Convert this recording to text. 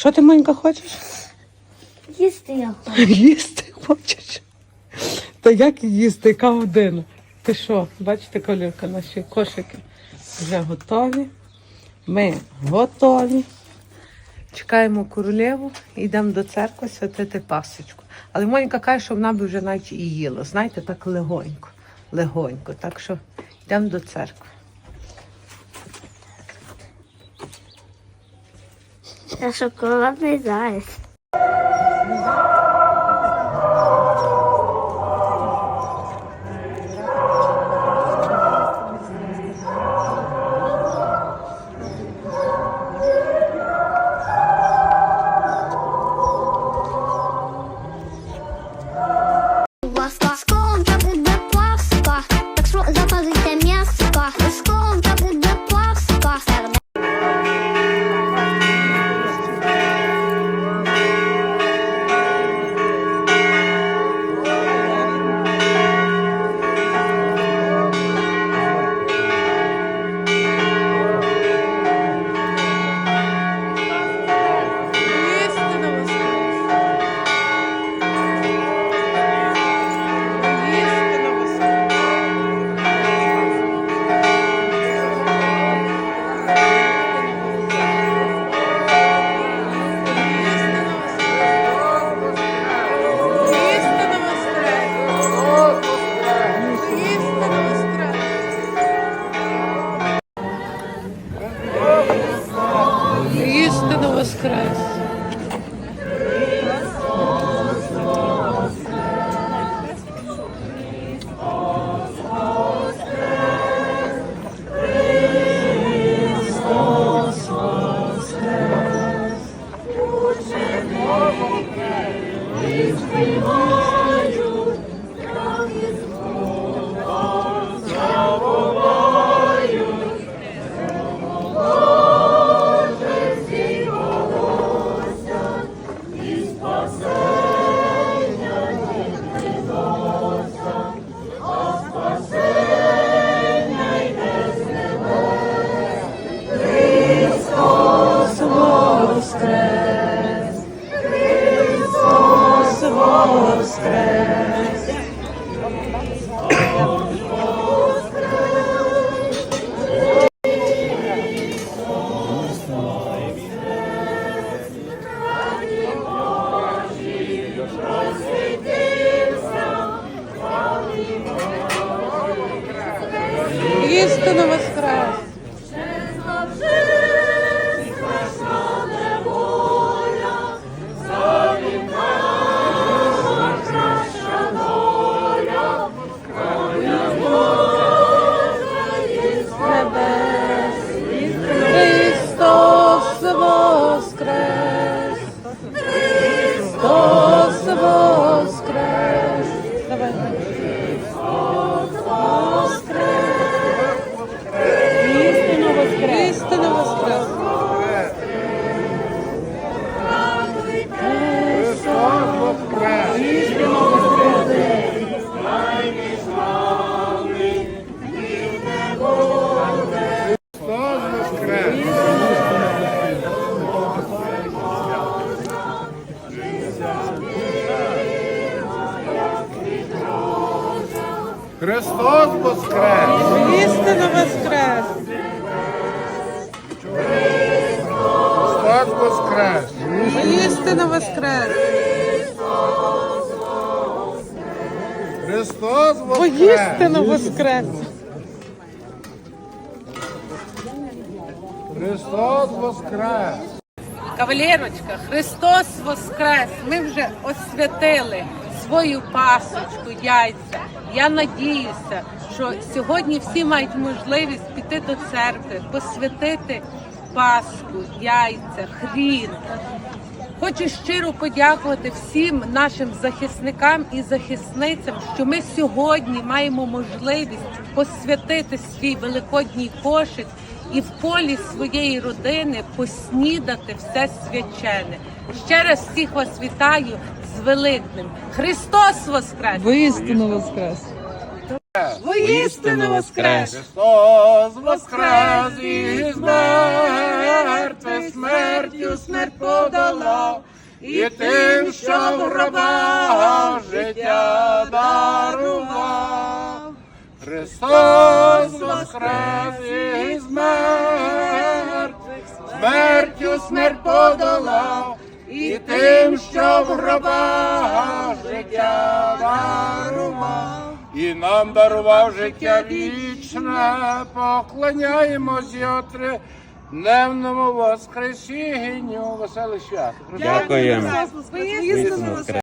Що ти, Монька, хочеш? Їсти я хочу. Їсти хочеш? Та як їсти? Яка година? Ти що? Бачите, колірка, наші кошики вже готові. Ми готові. Чекаємо королеву, йдемо до церкви святити пасочку. Але Моніка каже, що вона би вже навіть і їла. Знаєте, так легонько. Легонько. Так що йдемо до церкви. Це шоколадний заяць. У вас Істина воскрес! Христос воскрес! Істина воскрес! Христос воскрес! Істина воскрес! Христос воскрес! Воістина воскрес! Христос воскрес! Кавалерочка, Христос Воскрес! Ми вже освятили свою пасочку, яйця. Я надіюся, що сьогодні всі мають можливість піти до церкви, посвятити паску, яйця, хрін. Хочу щиро подякувати всім нашим захисникам і захисницям, що ми сьогодні маємо можливість посвятити свій великодній кошик і в полі своєї родини поснідати все свячене. Ще раз всіх вас вітаю з Великним. Христос Воскрес! Воістину воскрес! Воістину Воскрес! Христос воскрес із мертвих смертю смерть подолав, і тим, що в гробах життя дарував. Христос воскрес із мертвих, смертю смерть подолав, і тим, що в гробах життя дарував, і нам дарував життя вічне, поклоняємось його три. Дневному воскресінню, веселих свят. Дякуємо. Воскрес.